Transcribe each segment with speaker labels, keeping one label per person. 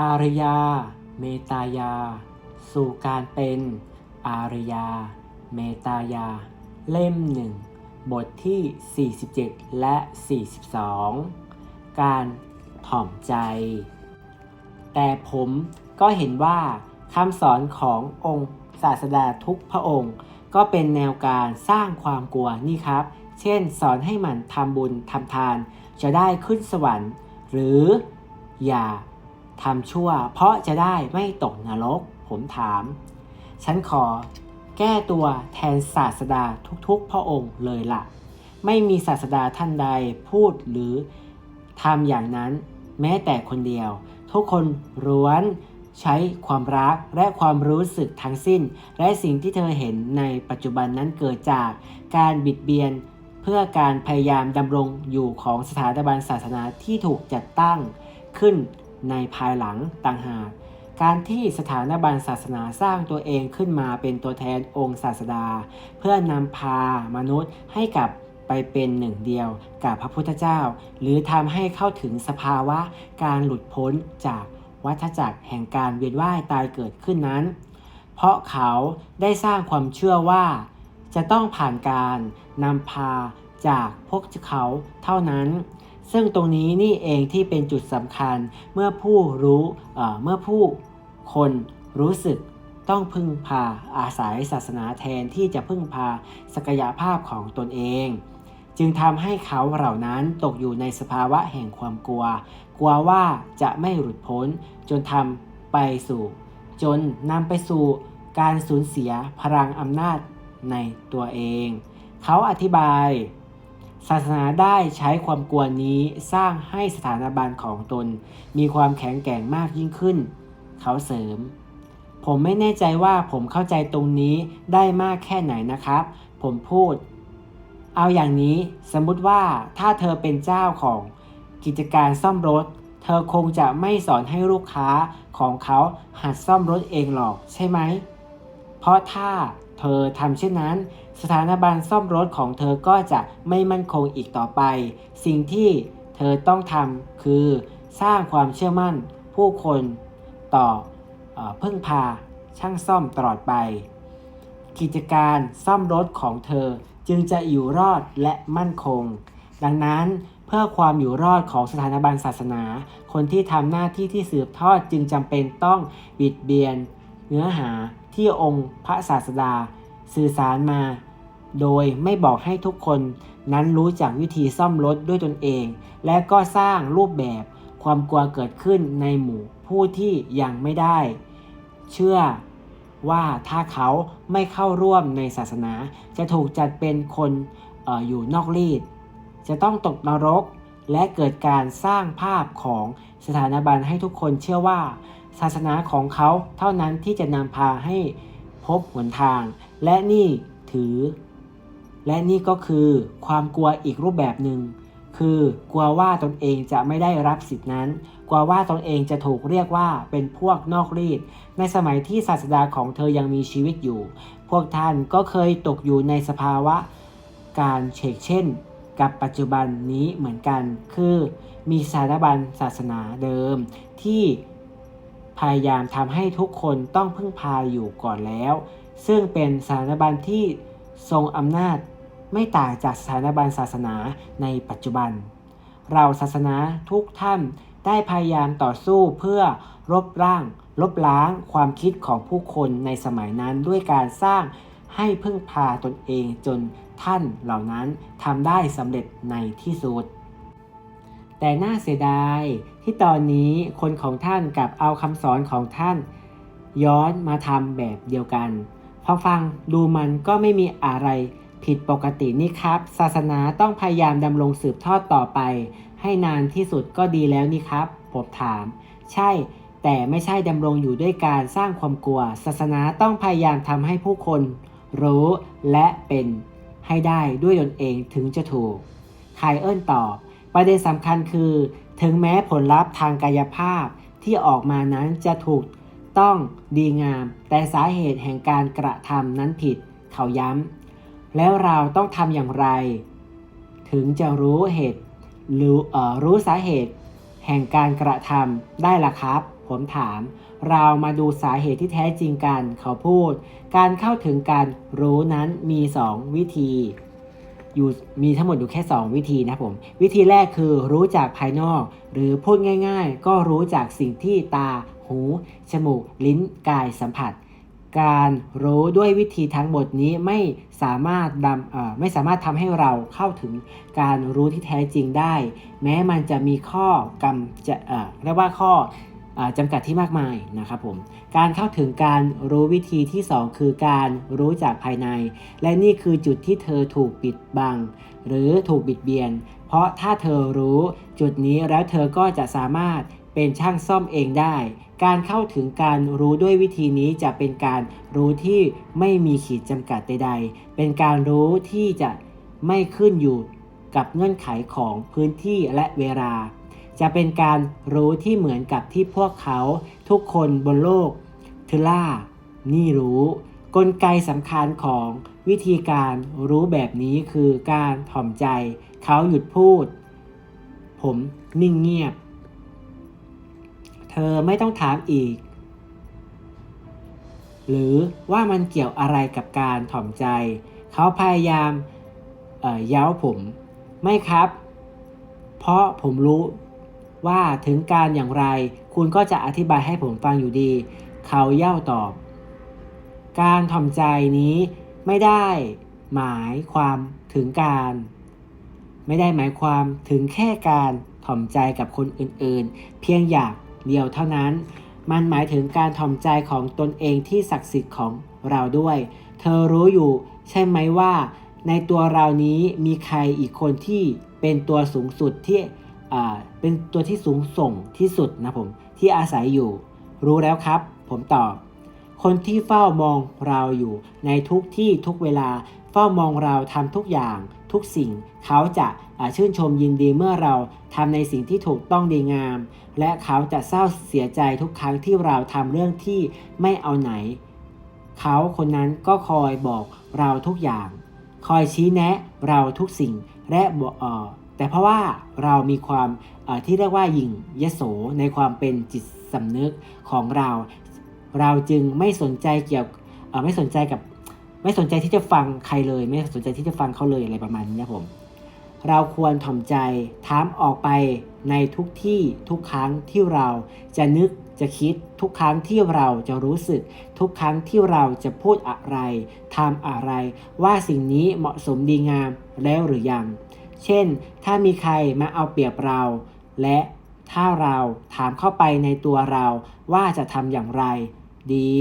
Speaker 1: อารยา เมตายา สู่การเป็น อารยา เมตายา เล่มหนึ่งบทที่ 47 และ 42 การถ่อมใจ แต่ผมก็เห็นว่าคำสอนขององค์ศาสดาทุกพระองค์ ก็เป็นแนวการสร้างความกลัวนี่ครับ เช่นสอนให้มันทำบุญทำทาน จะได้ขึ้นสวรรค์ หรืออย่า ทำชั่ว เพราะจะได้ไม่ตกนรก ผมถาม ฉันขอ แก้ตัวแทนศาสดาทุกๆ พระองค์เลยล่ะ ไม่มีศาสดาท่านใดพูดหรือทำอย่างนั้น แม้แต่คนเดียว ทุกคนล้วนใช้ความรักและความรู้สึกทั้งสิ้น และสิ่งที่เธอเห็นในปัจจุบันนั้นเกิดจากการบิดเบียนเพื่อการพยายามดำรงอยู่ของสถาบันศาสนาที่ถูกจัดตั้งขึ้น ในภายหลังต่างหาก การที่สถานบันศาสนาสร้างตัวเองขึ้นมาเป็นตัวแทนองค์ศาสดา เพื่อนำพามนุษย์ให้กลับไปเป็นหนึ่งเดียวกับพระพุทธเจ้า หรือทำให้เข้าถึงสภาวะการหลุดพ้นจากวัฏจักรแห่งการเวียนว่ายตายเกิดขึ้นนั้น เพราะเขาได้สร้างความเชื่อว่า จะต้องผ่านการนำพาจากพวกเขาเท่านั้น ซึ่งตรงนี้นี่เองที่เป็นจุดสำคัญเมื่อผู้รู้เมื่อผู้คนรู้สึกต้องพึ่งพาอาศัยศาสนาแทนที่จะพึ่งพาศักยภาพของตนเอง จึงทำให้เขาเหล่านั้นตกอยู่ในสภาวะแห่งความกลัว กลัวว่าจะไม่หลุดพ้น จนทำไปสู่ จนนำไปสู่การสูญเสียพลังอำนาจในตัวเอง เขาอธิบาย ศาสนาได้ใช้ความกลัวนี้สร้างให้สถาบันของตน มีความแข็งแกร่งมากยิ่งขึ้น เขาเสริม ผมไม่แน่ใจว่าผมเข้าใจตรงนี้ได้มากแค่ไหนนะครับ ผมพูด เอาอย่างนี้สมมุติว่าถ้าเธอเป็นเจ้าของกิจการซ่อมรถ เธอคงจะไม่สอนให้ลูกค้าของเขาหัดซ่อมรถเองหรอกใช่ไหม เพราะถ้า เธอทำเช่นนั้น สถานบันซ่อมรถของเธอก็จะไม่มั่นคงอีกต่อไป สิ่งที่เธอต้องทำคือสร้างความเชื่อมั่นผู้คนต่อเออพึ่งพาช่างซ่อมตลอดไป กิจการซ่อมรถของเธอจึงจะอยู่รอดและมั่นคง ดังนั้นเพื่อความอยู่รอดของสถาบันศาสนา คนที่ทำหน้าที่ที่สืบทอดจึงจำเป็นต้องบิดเบียน เนื้อหา ที่องค์พระศาสดา สื่อสารมา โดยไม่บอกให้ทุกคนนั้นรู้จักวิธีซ่อมรถด้วยตนเอง และก็สร้างรูปแบบความกลัวเกิดขึ้นในหมู่ผู้ที่ยังไม่ได้ เชื่อว่าถ้าเขาไม่เข้าร่วมในศาสนา จะถูกจัดเป็นคนอออยู่นอกรีดจะต้องตกนรกและเกิดการสร้างภาพของสถานบันให้ทุกคนเชื่อว่า ศาสนาของเขาเท่านั้นที่จะนำพาให้พบหนทาง และนี่ถือ และนี่ก็คือความกลัวอีกรูปแบบหนึ่ง คือกลัวว่าตนเองจะไม่ได้รับสิทธินั้น กลัวว่าตนเองจะถูกเรียกว่าเป็นพวกนอกรีด ในสมัยที่ศาสดาของเธอยังมีชีวิตอยู่ พวกท่านก็เคยตกอยู่ในสภาวะการเชกเช่นกับปัจจุบันนี้เหมือนกัน คือมีสถาบันศาสนาเดิมที่ พยายามทำให้ทุกคนต้องพึ่งพาอยู่ก่อนแล้ว ซึ่งเป็นสถาบันที่ทรงอำนาจไม่ต่างจากสถาบันศาสนาในปัจจุบัน เราศาสนาทุกท่านได้พยายามต่อสู้เพื่อลบล้าง ลบล้างความคิดของผู้คนในสมัยนั้นด้วยการสร้างให้พึ่งพาตนเองจนท่านเหล่านั้นทำได้สำเร็จในที่สุด แต่น่าเสียดายที่ตอนนี้คนของท่านกลับเอาคำสอนของท่าน ย้อนมาทำแบบเดียวกัน พอฟังดูมันก็ไม่มีอะไรผิดปกตินี่ครับ ศาสนาต้องพยายามดำรงสืบทอดต่อไป ให้นานที่สุดก็ดีแล้วนี่ครับ ผมถาม ใช่ แต่ไม่ใช่ดำรงอยู่ด้วยการสร้างความกลัว ศาสนาต้องพยายามทำให้ผู้คน รู้และเป็นให้ได้ด้วยตนเองถึงจะถูกไคเอิลตอบ ประเด็นสำคัญคือ ถึงแม้ผลลัพธ์ทางกายภาพที่ออกมานั้นจะถูกต้องดีงาม แต่สาเหตุแห่งการกระทำนั้นผิด เขาย้ำแล้วเราต้องทำอย่างไร ถึงจะรู้เหตุหรู้เอ่อรู้สาเหตุ แห่งการกระทำได้ล่ะครับ ผมถาม เรามาดูสาเหตุที่แท้จริงกัน เขาพูด การเข้าถึงการรู้นั้นมี 2 วิธี อยู่มีทั้งหมดอยู่แค่ 2 วิธีนะผม วิธีแรกคือรู้จากภายนอก หรือพูดง่ายๆ ก็รู้จากสิ่งที่ตา หู จมูก ลิ้น กายสัมผัส การรู้ด้วยวิธีทั้งหมดนี้ไม่สามารถดำไม่สามารถทำให้เราเข้าถึงการรู้ที่แท้จริงได้ แม้มันจะมีข้อกำจะเรียกว่าข้อ จำกัดที่มากมายนะครับผม การเข้าถึงการรู้วิธีที่ 2 คือการรู้จากภายใน และนี่คือจุดที่เธอถูกปิดบัง หรือถูกบิดเบียน เพราะถ้าเธอรู้จุดนี้แล้วเธอก็จะสามารถเป็นช่างซ่อมเองได้ การเข้าถึงการรู้ด้วยวิธีนี้จะเป็นการรู้ที่ไม่มีขีดจำกัดใด ๆ เป็นการรู้ที่จะไม่ขึ้นอยู่กับเงื่อนไขของพื้นที่และเวลา จะเป็นการรู้ที่เหมือนกับที่พวกเขาทุกคนบนโลกทล่า นี่รู้ กลไกสำคัญของวิธีการรู้แบบนี้คือการถ่อมใจ เขาหยุดพูด ผมนิ่งเงียบ เธอไม่ต้องถามอีก หรือว่ามันเกี่ยวอะไรกับการถ่อมใจ เขาพยายามเอ่อเย้าผม ไม่ครับ เพราะผมรู้ ว่าถึงการอย่างไร คุณก็จะอธิบายให้ผมฟังอยู่ดี เขาเย่าตอบ การถ่อมใจนี้ไม่ได้ หมายความถึงการ ไม่ได้หมายความถึงแค่การถ่อมใจกับคนอื่นๆ เพียงอย่างเดียวเท่านั้น มันหมายถึงการถ่อมใจของตนเองที่ศักดิ์สิทธิ์ของเราด้วย เธอรู้อยู่ ใช่ไหมว่า ในตัวเรานี้มีใครอีกคนที่เป็นตัวสูงสุดที่ เป็นตัวที่สูงส่งที่สุดนะผมที่อาศัยอยู่ รู้แล้วครับ ผมตอบ คนที่เฝ้ามองเราอยู่ ในทุกที่ทุกเวลา เฝ้ามองเราทำทุกอย่าง ทุกสิ่งเขาจะาชื่นชมยินดีเมื่อเราทำในสิ่งที่ถูกต้องดีงาม และเขาจะเศร้าเสียใจทุกครั้งที่เราทำเรื่องที่ไม่เอาไหน เขาคนนั้นก็คอยบอกเราทุกอย่าง คอยชี้แนะเราทุกสิ่งและบอกออ แต่เพราะว่าเรามีความที่เรียกว่าหยิ่งยโสในความเป็นจิตสำนึกของเรา เราจึงไม่สนใจเกี่ยวไม่สนใจกับไม่สนใจที่จะฟังใครเลย ไม่สนใจที่จะฟังเขาเลยอะไรประมาณนี้นะผมเราควรถ่อมใจถามออกไปในทุกที่ทุกครั้งที่เราจะนึกจะคิดทุกครั้งที่เราจะรู้สึก ทุกครั้งที่เราจะพูดอะไรทำอะไร ว่าสิ่งนี้เหมาะสมดีงามแล้วหรือยัง เช่น ถ้ามีใครมาเอาเปรียบเรา และถ้าเราถามเข้าไปในตัวเราว่าจะทำอย่างไร ดี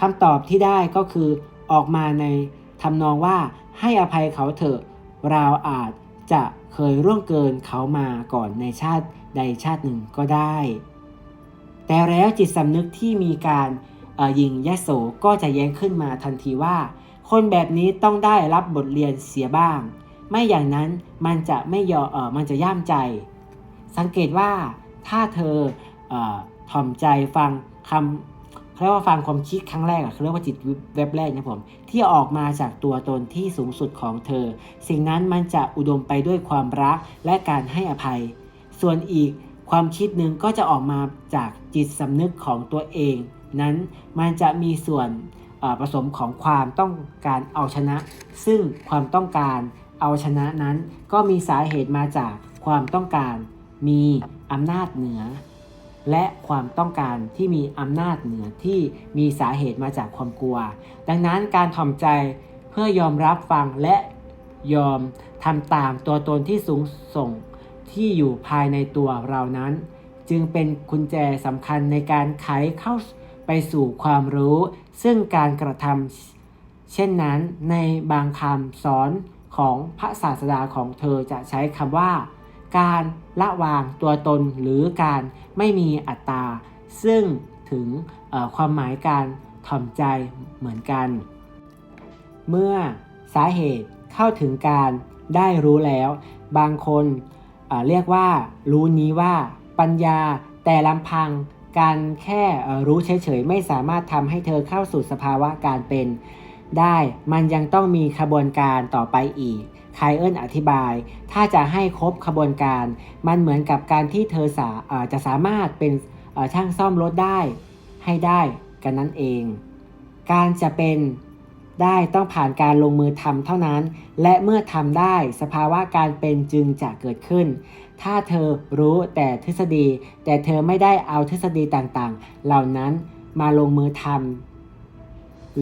Speaker 1: คำตอบที่ได้ก็คือออกมาในทำนองว่าให้อภัยเขาเถอะ เราอาจจะเคยร่วงเกินเขามาก่อนในชาติใดชาติหนึ่งก็ได้ แต่แล้วจิตสำนึกที่มีการยิงยะโสก็จะแย้งขึ้นมาทันทีว่า คนแบบนี้ต้องได้รับบทเรียนเสียบ้าง ไม่อย่างนั้นมันจะไม่ยอเออมันจะย่ามใจ สังเกตว่าถ้าเธอเออถ่อมใจฟังคำเาเรียกว่าฟังความคิดครั้งแรกอะเขาเรียกว่าจิตเว็บแรกนะผม ที่ออกมาจากตัวตนที่สูงสุดของเธอ สิ่งนั้นมันจะอุดมไปด้วยความรักและการให้อภัย ส่วนอีกความคิดหนึ่งก็จะออกมาจากจิตสำนึกของตัวเอง นั้นมันจะมีส่วนผสมของความต้องการเอาชนะ ซึ่งความต้องการ เอาชนะนั้นก็มีสาเหตุมาจากความต้องการ มีอำนาจเหนือ และความต้องการที่มีอำนาจเหนือที่มีสาเหตุมาจากความกลัว ดังนั้นการถ่อมใจเพื่อยอมรับฟังและยอมทำตามตัวตนที่สูงส่งที่อยู่ภายในตัวเรานั้น จึงเป็นกุญแจสำคัญในการไขเข้าไปสู่ความรู้ ซึ่งการกระทำเช่นนั้นในบางคำสอน ของพระศาสดาของเธอจะใช้คำว่า การละวางตัวตนหรือการไม่มีอัตตา ซึ่งถึงความหมายการถ่อมใจเหมือนกัน เมื่อสาเหตุเข้าถึงการได้รู้แล้ว บางคนเเรียกว่า รู้นี้ว่าปัญญาแต่ลำพังการแค่รู้เฉยๆ ไม่สามารถทำให้เธอเข้าสู่สภาวะการเป็น ได้ มันยังต้องมีขบวนการต่อไปอีกไคเอิลอธิบาย ถ้าจะให้ครบขบวนการ มันเหมือนกับการที่เธอสาจะสามารถเป็นช่างซ่อมรถได้ ให้ได้กันนั่นเอง การจะเป็นได้ต้องผ่านการลงมือทำเท่านั้น และเมื่อทำได้สภาวะการเป็นจึงจะเกิดขึ้น ถ้าเธอรู้แต่ทฤษฎี แต่เธอไม่ได้เอาทฤษฎีต่างๆ เหล่านั้นมาลงมือทำ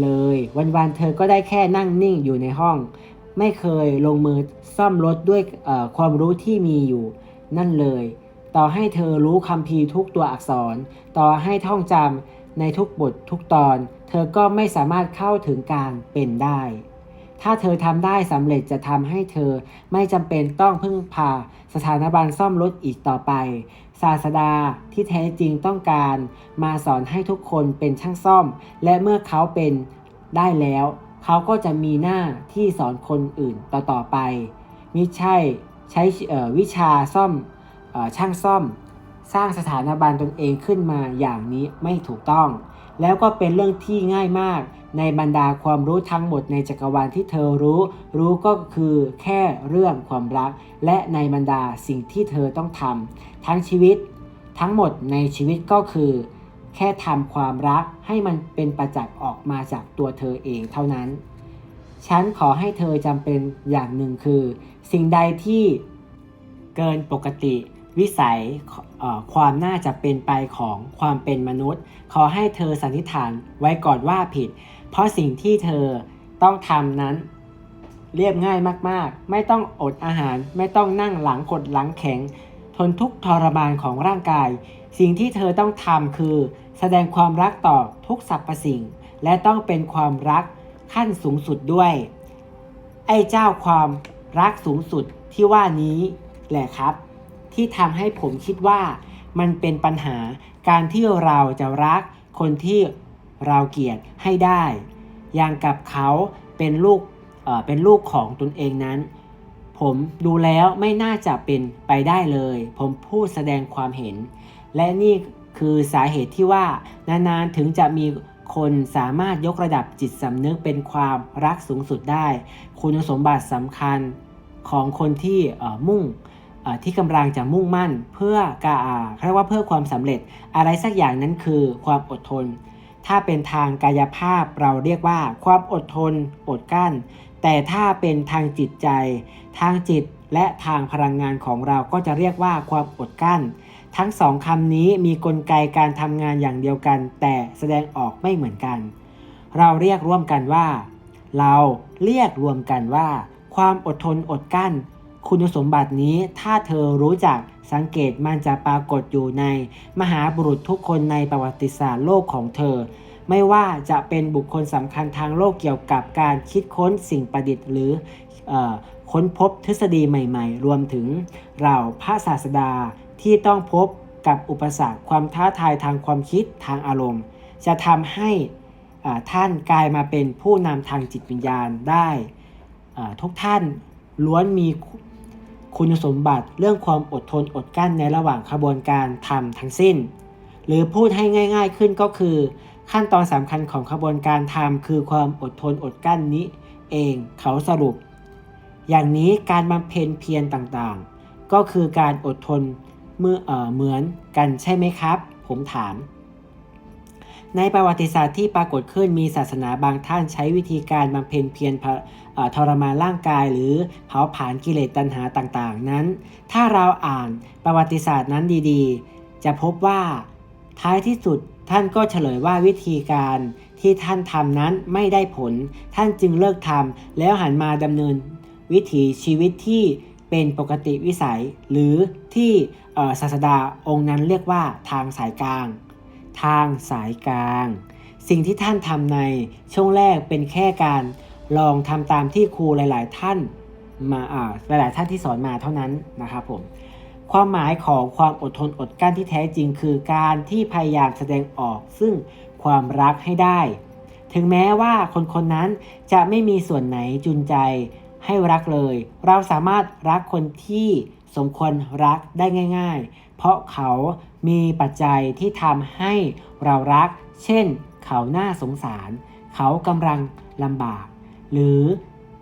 Speaker 1: เลย วันๆเธอก็ได้แค่นั่งนิ่งอยู่ในห้อง ไม่เคยลงมือซ่อมรถด้วยความรู้ที่มีอยู่ นั่นเลย ต่อให้เธอรู้คำพีทุกตัวอักษร ต่อให้ท่องจำในทุกบททุกตอน เธอก็ไม่สามารถเข้าถึงการเป็นได้ ถ้าเธอทำได้สำเร็จจะทำให้เธอไม่จำเป็นต้องพึ่งพาสถานบันซ่อมรถอีกต่อไป ศาสดาที่แท้จริงต้องการ มาสอนให้ทุกคนเป็นช่างซ่อม และเมื่อเขาเป็นได้แล้ว เขาก็จะมีหน้าที่สอนคนอื่นต่อๆไปมิใช่ใช้วิชาซ่อมออช่างซ่อม สร้างสถานบันตนเองขึ้นมาอย่างนี้ไม่ถูกต้อง แล้วก็เป็นเรื่องที่ง่ายมาก ในบรรดาความรู้ทั้งหมดในจักรวาลที่เธอรู้ รู้ก็คือแค่เรื่องความรัก และในบรรดาสิ่งที่เธอต้องทำทั้งชีวิต ทั้งหมดในชีวิตก็คือ แค่ทำความรักให้มันเป็นประจักษ์ออกมาจากตัวเธอเองเท่านั้น ฉันขอให้เธอจำเป็นอย่างหนึ่งคือ สิ่งใดที่เกินปกติวิสัยความน่าจะเป็นไปของความเป็นมนุษย์ ขอให้เธอสันนิษฐานไว้ก่อนว่าผิด เพราะสิ่งที่เธอต้องทำนั้น เรียบง่ายมากๆ ไม่ต้องอดอาหาร ไม่ต้องนั่งหลังกดหลังแข็ง ทนทุกทรมานของร่างกาย สิ่งที่เธอต้องทำคือ แสดงความรักต่อทุกสรรพสิ่ง และต้องเป็นความรักขั้นสูงสุดด้วย ไอ้เจ้าความรักสูงสุดที่ว่านี้แหละครับ ที่ทำให้ผมคิดว่ามันเป็นปัญหาการที่เราจะรักคนที่ ราเกลียดให้ได้ อย่างกับเขาเป็นลูกเป็นลูกของตนเองนั้น ผมดูแล้วไม่น่าจะเป็นไปได้เลย ผมพูดแสดงความเห็น และนี่คือสาเหตุที่ว่านานๆถึงจะมีคนสามารถยกระดับจิตสำนึกเป็นความรักสูงสุดได้ คุณสมบัติสำคัญของคนที่มุ่งที่กำลังจะมุ่งมั่น เพื่อกาอ่าเรียกว่าเพื่อความสำเร็จ อะไรสักอย่างนั้นคือความอดทน ถ้าเป็นทางกายภาพเราเรียกว่าความอดทน อดกั้น แต่ถ้าเป็นทางจิตใจ ทางจิตและทางพลังงานของเราก็จะเรียกว่าความอดกั้น ทั้งสองคำนี้มีกลไกการทำงานอย่างเดียวกัน แต่แสดงออกไม่เหมือนกัน เราเรียกร่วมกันว่า เราเรียกรวมกันว่า ความอดทนอดกั้น คุณสมบัตินี้ถ้าเธอรู้จัก สังเกตมันจะปรากฏอยู่ในมหาบุรุษทุกคนในประวัติศาสตร์โลกของเธอ ไม่ว่าจะเป็นบุคคลสำคัญทางโลกเกี่ยวกับการคิดค้นสิ่งประดิษฐ์หรืออค้นพบทฤษฎีใหม่ๆ รวมถึงเราพระศาสดาที่ต้องพบกับอุปสรรคความท้าทายทางความคิดทางอารมณ์ จะทำให้ท่านกลายมาเป็นผู้นำทางจิตวิญญาณได้ทุกท่านล้วนมี คุณสมบัติเรื่องความอดทนอดกั้นในระหว่างขบวนการทำทั้งสิ้น หรือพูดให้ง่าย ๆขึ้นก็คือ ขั้นตอนสำคัญของขบวนการทำคือความอดทนอดกั้นนี้เองเขาสรุป อย่างนี้การบำเพ็ญเพียรต่างๆ ก็คือการอดทนเมื่อเออเหมือนกันใช่ไหมครับ ผมถาม ในประวัติศาสตร์ที่ปรากฏขึ้นมีศาสนาบางท่านใช้วิธีการบำเพ็ญเพียรพ ทรมานร่างกายหรือเผาผลาญกิเลสตัณหาต่างๆ นั้น ถ้าเราอ่านประวัติศาสตร์นั้นดีๆ จะพบว่าท้ายที่สุดท่านก็เฉลยว่าวิธีการที่ท่านทำนั้นไม่ได้ผล ท่านจึงเลิกทำแล้วหันมาดำเนินวิถีชีวิตที่เป็นปกติวิสัย หรือที่ศาสดาองค์นั้นเรียกว่าทางสายกลาง ทางสายกลาง สิ่งที่ท่านทำในช่วงแรกเป็นแค่การ ลองทำตามที่ครูหลาย ๆ ท่านมาอ่าหลาย ๆ ท่านที่สอนมาเท่านั้นนะครับผมความหมายของความอดทนอดกลั้นที่แท้จริง คือการที่พยายามแสดงออกซึ่งความรักให้ได้ ถึงแม้ว่าคนคนนั้นจะไม่มีส่วนไหนจุนใจให้รักเลย เราสามารถรักคนที่สมควรรักได้ง่าย ๆ เพราะเขามีปัจจัยที่ทำให้เรารัก เช่น เขาหน่าสงสาร เขากำลังลำบาก หรือ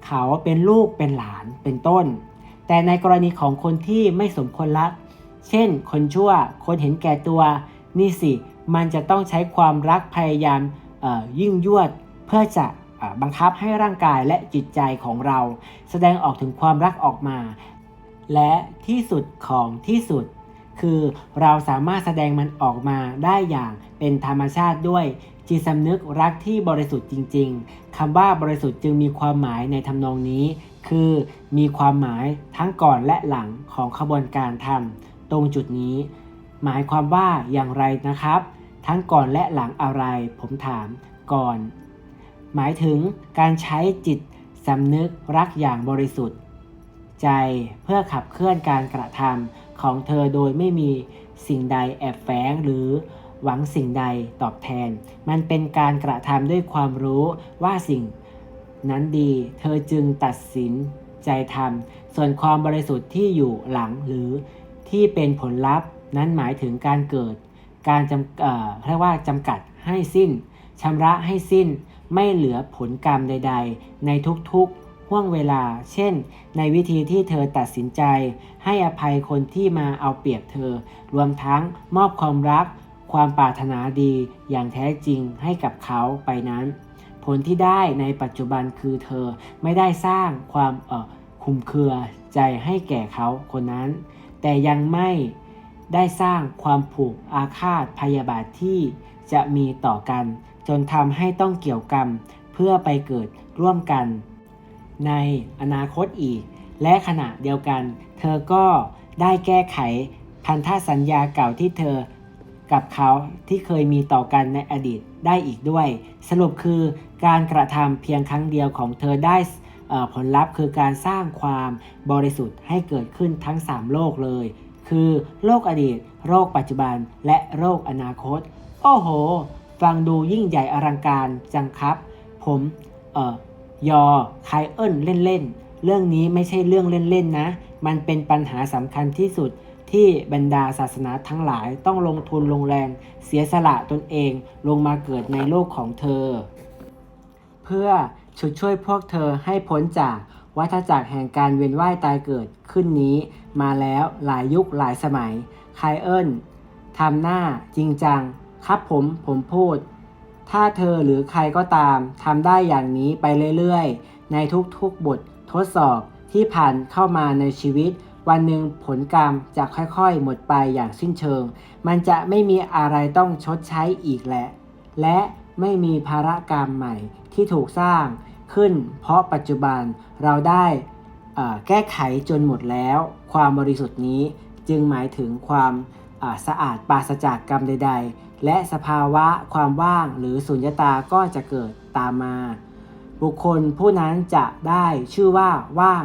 Speaker 1: เขาเป็นลูกเป็นหลานเป็นต้น แต่ในกรณีของคนที่ไม่สมควรรักเช่น คนชั่วคนเห็นแก่ตัวนี่สิ มันจะต้องใช้ความรักพยายามยิ่งยวดเพื่อจะอบังคับให้ร่างกายและจิตใจของเรา แสดงออกถึงความรักออกมา และที่สุดของที่สุด คือเราสามารถแสดงมันออกมาได้อย่างเป็นธรรมชาติด้วย จิตสำนึกรักที่บริสุทธิ์จริง ๆคำว่าบริสุทธิ์จึงมีความหมายในทำนองนี้ คือมีความหมายทั้งก่อนและหลังของขบวนการทำตรงจุดนี้ หมายความว่าอย่างไรนะครับ ทั้งก่อนและหลังอะไร ผมถามก่อน หมายถึงการใช้จิตสำนึกรักอย่างบริสุทธิ์ ใจเพื่อขับเคลื่อนการกระทำของเธอโดยไม่มีสิ่งใดแอบแฝงหรือ หวังสิ่งใดตอบแทน มันเป็นการกระทำด้วยความรู้ว่าสิ่งนั้นดี เธอจึงตัดสินใจทำส่วนความบริสุทธิ์ที่อยู่หลังหรือที่เป็นผลลัพธ์นั้นหมายถึงการเกิด การจำเอ่อเรียกว่าจำกัดให้สิ้นชำระให้สิ้น ไม่เหลือผลกรรมใด ๆ ในทุกๆห่วงเวลา เช่น ในวิธีที่เธอตัดสินใจ ให้อภัยคนที่มาเอาเปรียบเธอ รวมทั้งมอบความรัก ความปรารถนาดีอย่างแท้จริงให้กับเขาไปนั้น ผลที่ได้ในปัจจุบันคือเธอไม่ได้สร้างความเออคุมเคือใจให้แก่เขาคนนั้น แต่ยังไม่ได้สร้างความผูกอาฆาตพยาบาทที่จะมีต่อกัน จนทำให้ต้องเกี่ยวกรรมเพื่อไปเกิดร่วมกัน ในอนาคตอีก และขณะเดียวกัน เธอก็ได้แก้ไขพันธสัญญาเก่าที่เธอ กับเขาที่เคยมีต่อกันในอดีตได้อีกด้วย สรุปคือการกระทำเพียงครั้งเดียวของเธอได้ผลลัพธ์คือการสร้างความบริสุทธิ์ให้เกิดขึ้นทั้ง 3 โลกเลย คือโลกอดีต โลกปัจจุบัน และโลกอนาคต โอ้โห ฟังดูยิ่งใหญ่อลังการจังครับ ผมเอ่อยอไคเอิลเล่นๆเรื่องนี้ไม่ใช่เรื่องเล่นๆนะ มันเป็นปัญหาสำคัญที่สุด ที่บรรดาศาสนาทั้งหลายต้องลงทุนลงแรงเสียสละตนเองลงมาเกิดในโลกของเธอ เพื่อชุดช่วยพวกเธอให้พ้นจากวัฏจักรแห่งการเวียนว่ายตายเกิดขึ้นนี้ มาแล้วหลายยุคหลายสมัยไคเอิลทำหน้าจริงจัง ครับผมผมพูด ถ้าเธอหรือใครก็ตามทำได้อย่างนี้ไปเรื่อยๆ ในทุกๆบททดสอบที่ผ่านเข้ามาในชีวิต วันหนึ่งผลกรรมจะค่อยๆ หมดไปอย่างสิ้นเชิง มันจะไม่มีอะไรต้องชดใช้อีกแล้วและไม่มีภารกรรมใหม่ที่ถูกสร้างขึ้น เพราะปัจจุบันเราได้แก้ไขจนหมดแล้ว ความบริสุทธิ์นี้จึงหมายถึงความสะอาดปราศจากกรรมใด ๆ และสภาวะความว่างหรือสุญญตาก็จะเกิดตามมา บุคคลผู้นั้นจะได้ชื่อว่าว่าง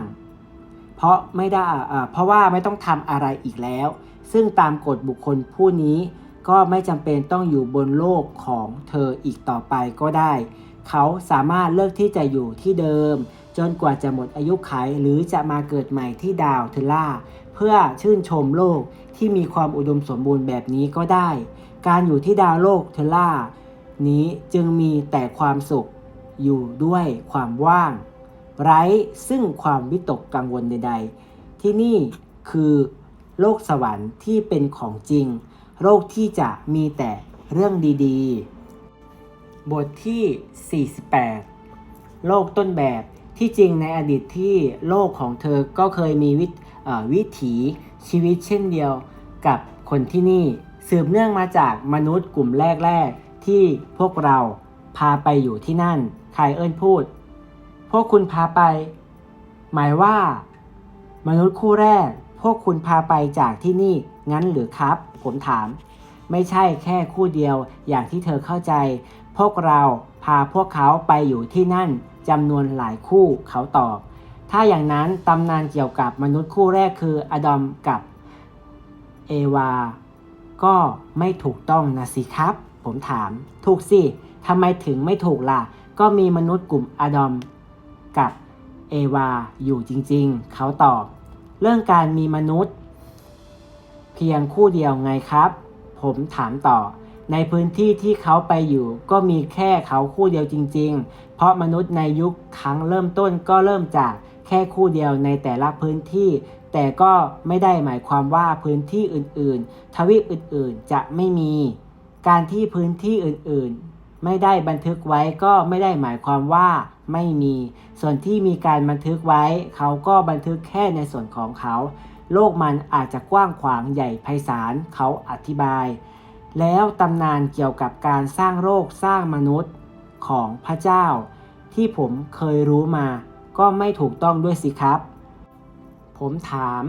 Speaker 1: เพราะไม่ได้เพราะว่าไม่ต้องทำอะไรอีกแล้ว ซึ่งตามกฎบุคคลผู้นี้ก็ไม่จำเป็นต้องอยู่บนโลกของเธออีกต่อไปก็ได้ เขาสามารถเลือกที่จะอยู่ที่เดิม จนกว่าจะหมดอายุขัยหรือจะมาเกิดใหม่ที่ดาวเทลล่า เพื่อชื่นชมโลกที่มีความอุดมสมบูรณ์แบบนี้ก็ได้ การอยู่ที่ดาวโลกเทลล่า นี้จึงมีแต่ความสุขอยู่ด้วยความว่าง ไร้ซึ่งความวิตกกังวลใด ๆ ที่นี่คือโลกสวรรค์ที่เป็นของจริง โลกที่จะมีแต่เรื่องดีๆ บทที่ 48 โลกต้นแบบที่จริงในอดีตที่โลกของเธอก็เคยมีวิวถีชีวิตเช่นเดียวกับคนที่นี่สืบเนื่องมาจากมนุษย์กลุ่มแรก ๆ ที่พวกเราพาไปอยู่ที่นั่นไคเอิลพูด พวกคุณพาไป หมายว่า มนุษย์คู่แรก พวกคุณพาไปจากที่นี่งั้นหรือครับ ผมถาม ไม่ใช่แค่คู่เดียวอย่างที่เธอเข้าใจ พวกเราพาพวกเขาไปอยู่ที่นั่นจำนวนหลายคู่เขาตอบ ถ้าอย่างนั้นตำนานเกี่ยวกับมนุษย์คู่แรกคืออดอมกับเอวา ก็ไม่ถูกต้องนะสิครับ ผมถาม ถูกสิทำไมถึงไม่ถูกล่ะ ก็มีมนุษย์กลุ่มอดอม กับเอวาอยู่จริงๆ เขาตอบ เรื่องการมีมนุษย์ เพียงคู่เดียวไงครับ ผมถามต่อ ในพื้นที่ที่เขาไปอยู่ก็มีแค่เขาคู่เดียวจริง ๆ เพราะมนุษย์ในยุคครั้งเริ่มต้นก็เริ่มจากแค่คู่เดียวในแต่ละพื้นที่ แต่ก็ไม่ได้หมายความว่าพื้นที่อื่นๆ ทวีปอื่นๆจะไม่มี การที่พื้นที่อื่นๆ ไม่ได้บันทึกไว้ก็ไม่ได้หมายความว่า ไม่มี ส่วนที่มีการบันทึกไว้ เขาก็บันทึกแค่ในส่วนของเขา โลกมันอาจจะกว้างขวางใหญ่ไพศาลเขาอธิบาย แล้วตำนานเกี่ยวกับการสร้างโลกสร้างมนุษย์ของพระเจ้า ที่ผมเคยรู้มา ก็ไม่ถูกต้องด้วยสิครับ ผมถาม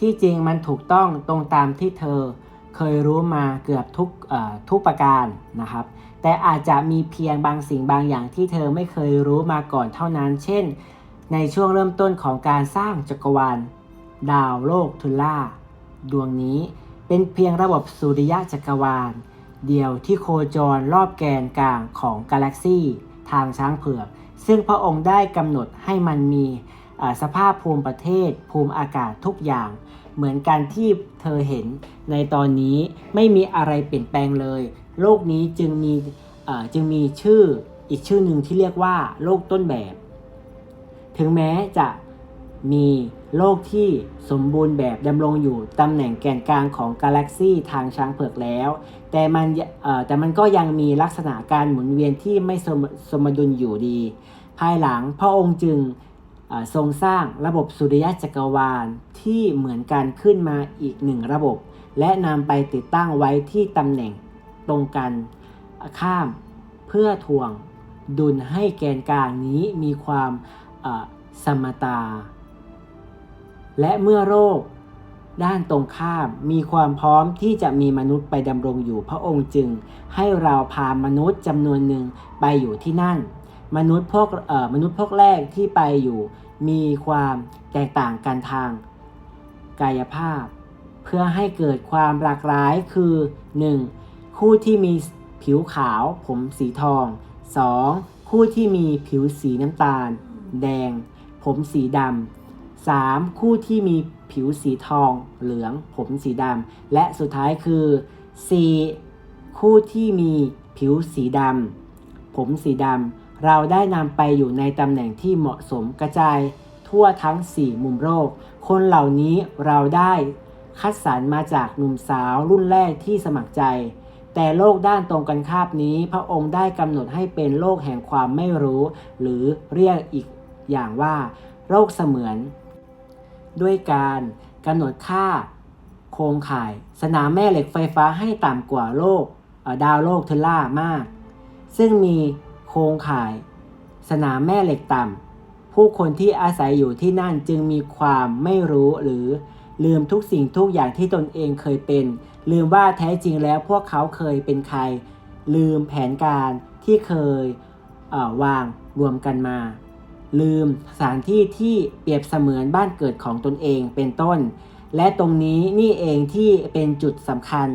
Speaker 1: ที่จริงมันถูกต้องตรงตามที่เธอเคยรู้มาเกือบทุกทุกประการนะครับ แต่อาจจะมีเพียงบางสิ่งบางอย่างที่เธอไม่เคยรู้มาก่อนเท่านั้น เช่น ในช่วงเริ่มต้นของการสร้างจักรวาล ดาวโลกทุล่า ดวงนี้เป็นเพียงระบบสุริยะจักรวาล เดียวที่โคจรรอบแกนกลางของกาแล็กซีทางช้างเผือก ซึ่งพระองค์ได้กำหนดให้มันมีสภาพภูมิประเทศ ภูมิอากาศทุกอย่าง เหมือนกันที่เธอเห็นในตอนนี้ไม่มีอะไรเปลี่ยนแปลงเลย โลกนี้จึงมีจึงมีชื่ออีกชื่อหนึ่งที่เรียกว่าโลกต้นแบบ ถึงแม้จะมีโลกที่สมบูรณ์แบบดำรงอยู่ตำแหน่งแกนกลางของกาแล็กซีทางช้างเผือกแล้ว แต่มันแต่มันก็ยังมีลักษณะการหมุนเวียนที่ไม่สมสมดุลอยู่ดี ภายหลังพระองค์จึงทรงสร้างระบบสุริยะจักรวาลที่เหมือนกันขึ้นมาอีกหนึ่งระบบ และนำไปติดตั้งไว้ที่ตำแหน่ง ตรงกันข้ามเพื่อทวงดุลให้แกนกลางนี้มีความสมตา และเมื่อโรคด้านตรงข้ามมีความพร้อมที่จะมีมนุษย์ไปดำรงอยู่พระองค์จึง ให้เราพามนุษย์จำนวนหนึ่งไปอยู่ที่นั่น มนุษย์พวกมนุษย์พวกแรกที่ไปอยู่ มีความแตกต่างกันทาง กายภาพ เพื่อให้เกิดความหลากหลายคือ 1. คู่ที่มีผิวขาวผมสีทอง 2. คู่ที่มีผิวสีน้ำตาล แดง ผมสีดำ 3. คู่ที่มีผิวสีทอง เหลือง ผมสีดำ และสุดท้ายคือ 4. คู่ที่มีผิวสีดำ ผมสีดำ เราได้นำไปอยู่ในตำแหน่งที่เหมาะสมกระจายทั่วทั้ง 4 มุมโลก คนเหล่านี้เราได้คัดสรรมาจากหนุ่มสาวรุ่นแรกที่สมัครใจ แต่โลกด้านตรงกันข้ามนี้ พระองค์ได้กำหนดให้เป็นโลกแห่งความไม่รู้ หรือเรียกอีกอย่างว่าโรคเสมือน ด้วยการกำหนดค่าโครงข่าย สนามแม่เหล็กไฟฟ้าให้ต่ำกว่าโลกดาวโลกเทอร่ามาก ซึ่งมีโครงข่าย สนามแม่เหล็กต่ำผู้คนที่อาศัยอยู่ที่นั่นจึงมีความไม่รู้หรือลืมทุกสิ่งทุกอย่างที่ตนเองเคยเป็น ลืมว่าแท้จริงแล้วพวกเขาเคยเป็นใคร ลืมแผนการที่เคยเอ่อวางรวมกันมา ลืมสถานที่ที่เปรียบเสมือนบ้านเกิดของตนเองเป็นต้น และตรงนี้นี่เองที่เป็นจุดสำคัญ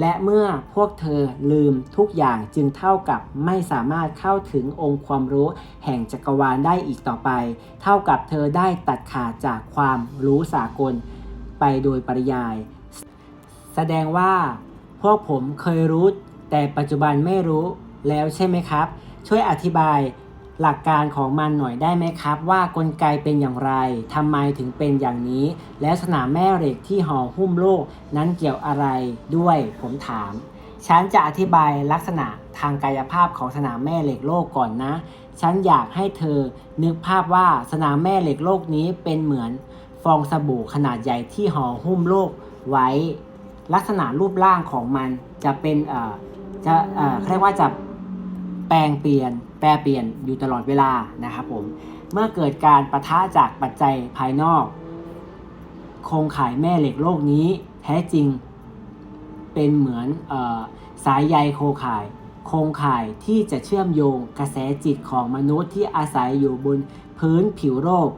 Speaker 1: และเมื่อพวกเธอลืมทุกอย่างจึงเท่ากับไม่สามารถเข้าถึงองค์ความรู้แห่งจักรวาลได้อีกต่อไป เท่ากับเธอได้ตัดขาดจากความรู้สากล ไปโดยปริยาย แสดงว่า พวกผมเคยรู้ แต่ปัจจุบันไม่รู้แล้วใช่ไหมครับ ช่วยอธิบายหลักการของมันหน่อยได้ไหมครับ ว่ากลไกเป็นอย่างไรทำไมถึงเป็นอย่างนี้ แล้วสนามแม่เหล็กที่ห่อหุ้มโลกนั้นเกี่ยวอะไรด้วยผมถามฉันจะอธิบายลักษณะทางกายภาพของสนามแม่เหล็กโลกก่อนนะ ฉันอยากให้เธอนึกภาพว่าสนามแม่เหล็กโลกนี้เป็นเหมือน ฟองสบู่ขนาดใหญ่ที่ห่อหุ้มโลกไว้ ลักษณะรูปร่างของมันจะเป็นเอ่อจะเอ่อเรียกว่าจะแปลงเปลี่ยน แปรเปลี่ยนอยู่ตลอดเวลานะครับผมเมื่อเกิดการประทะจากปัจจัยภายนอก โครงข่ายแม่เหล็กโลกนี้แท้จริงเป็นเหมือนออสายใยโครงข่าย โครงข่ายที่จะเชื่อมโยงกระแสจิตของมนุษย์ที่อาศัยอยู่บนพื้นผิวโลก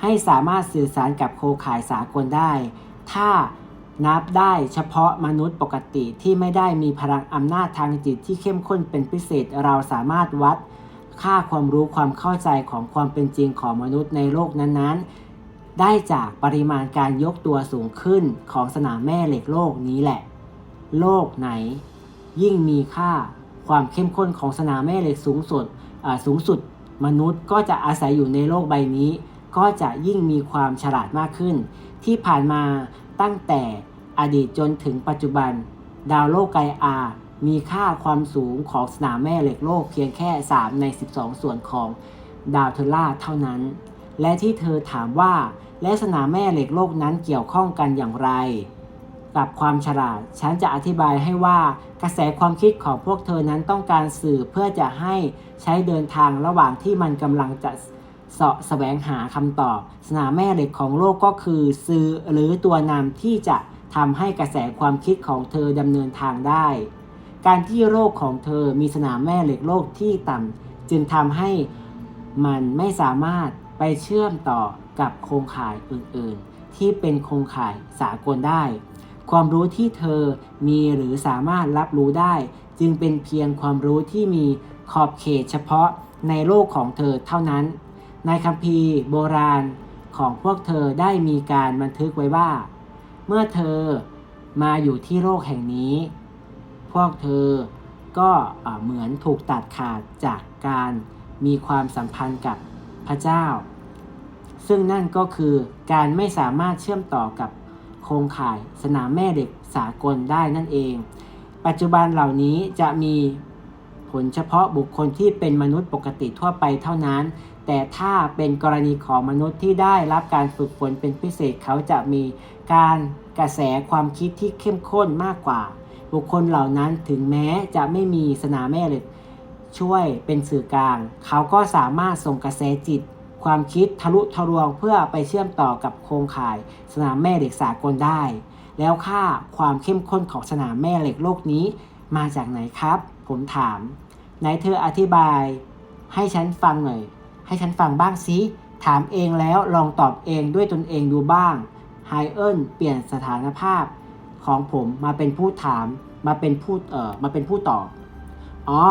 Speaker 1: ให้สามารถสื่อสารกับโครงข่ายสากลได้ ถ้า นับได้เฉพาะมนุษย์ปกติที่ไม่ได้มีพลังอำนาจทางจิตที่เข้มข้นเป็นพิเศษเราสามารถวัด ค่าความรู้ความเข้าใจของความเป็นจริงของมนุษย์ในโลกนั้นๆ ได้จากปริมาณการยกตัวสูงขึ้นของสนามแม่เหล็กโลกนี้แหละ โลกไหน ยิ่งมีค่าความเข้มข้นของสนามแม่เหล็กสูงสุดสูงสุดมนุษย์ก็จะอาศัยอยู่ในโลกใบนี้ ก็จะยิ่งมีความฉลาดมากขึ้น ที่ผ่านมาตั้งแต่ อดีตจนถึงปัจจุบัน ดาวโลกไกอามีค่าความสูงของสนามแม่เหล็กโลกเพียงแค่ 3 ใน 12 ส่วนของดาวเทอร่าเท่านั้น และที่เธอถามว่า และสนามแม่เหล็กโลกนั้นเกี่ยวข้องกันอย่างไร กับความฉลาด ฉันจะอธิบายให้ว่ากระแสความคิดของพวกเธอนั้นต้องการสื่อเพื่อจะให้ใช้เดินทางระหว่างที่มันกำลังจะเสาะแสวงหาคำตอบ สนามแม่เหล็กของโลกก็คือ สื่อหรือตัวนำที่จะ ทำให้กระแสความคิดของเธอดำเนินทางได้ การที่โลกของเธอมีสนามแม่เหล็กโลกที่ต่ำจึงทำให้มันไม่สามารถไปเชื่อมต่อกับโครงข่ายอื่นๆ ที่เป็นโครงข่ายสากลได้ ความรู้ที่เธอมีหรือสามารถรับรู้ได้ จึงเป็นเพียงความรู้ที่มีขอบเขตเฉพาะในโลกของเธอเท่านั้น ในคัมภีร์โบราณของพวกเธอได้มีการบันทึกไว้ว่า เมื่อเธอมาอยู่ที่โลกแห่งนี้ พวกเธอก็อ่าเหมือนถูกตัดขาดจากการมีความสัมพันธ์กับพระเจ้า ซึ่งนั่นก็คือการไม่สามารถเชื่อมต่อกับโครงข่ายสนามแม่เด็กสากลได้นั่นเอง ปัจจุบันเหล่านี้จะมีผลเฉพาะบุคคลที่เป็นมนุษย์ปกติทั่วไปเท่านั้น แต่ถ้าเป็นกรณีของมนุษย์ที่ได้รับการฝึกฝนเป็นพิเศษเขาจะมีการกระแสความคิดที่เข้มข้นมากกว่า บุคคลเหล่านั้นถึงแม้จะไม่มีสนามแม่เหล็กช่วยเป็นสื่อกลาง เขาก็สามารถส่งกระแสจิต ความคิดทะลุทะลวงเพื่อไปเชื่อมต่อกับโครงข่าย สนามแม่เหล็กสากลได้ แล้วค่าความเข้มข้นของสนามแม่เหล็กโลกนี้ มาจากไหนครับ ผมถาม ไหนเธออธิบาย ให้ฉันฟังหน่อย ให้ฉันฟังบ้างสิ ถามเองแล้วลองตอบเองด้วยตนเองดูบ้างไฮเอิลเปลี่ยนสถานภาพของผมมาเป็นผู้ถามมาเป็นผู้เอ่อมาเป็นผู้ตอบ อ๋อ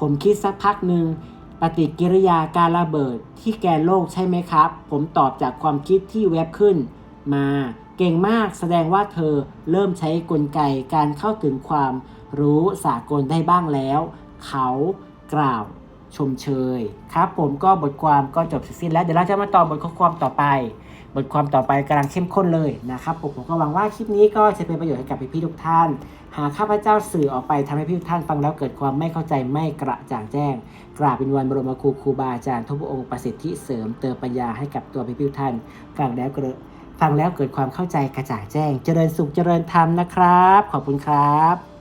Speaker 1: ผมคิดสักพักหนึ่งปฏิกิริยาการระเบิดที่แกนโลกใช่ไหมครับ ผมตอบจากความคิดที่เว็บขึ้น มาเก่งมากแสดงว่าเธอเริ่มใช้กลไกการเข้าถึงความรู้สากลได้บ้างแล้ว เขากล่าว ชมเชยครับ ผมก็บทความก็จบสิ้นแล้วเดี๋ยวเราจะมาต่อบทความต่อไป บทความต่อไปกำลังเข้มข้นเลยนะครับผมผมก็หวังว่าคลิปนี้ก็จะเป็นประโยชน์ให้กับพี่ๆทุกท่าน หากข้าพเจ้าสื่อออกไปทำให้พี่ทุกท่านฟังแล้วเกิดความไม่เข้าใจไม่กระจ่างแจ้ง กราบเป็นวันบรมครูครูบาอาจารย์ทุกพระองค์ประสิทธิเสริมเติมปัญญาให้กับตัวพี่ๆทุกท่านฟังแล้วเกิดฟังแล้วเกิดความเข้าใจกระจ่างแจ้ง เจริญสุขเจริญธรรมนะครับ ขอบคุณครับ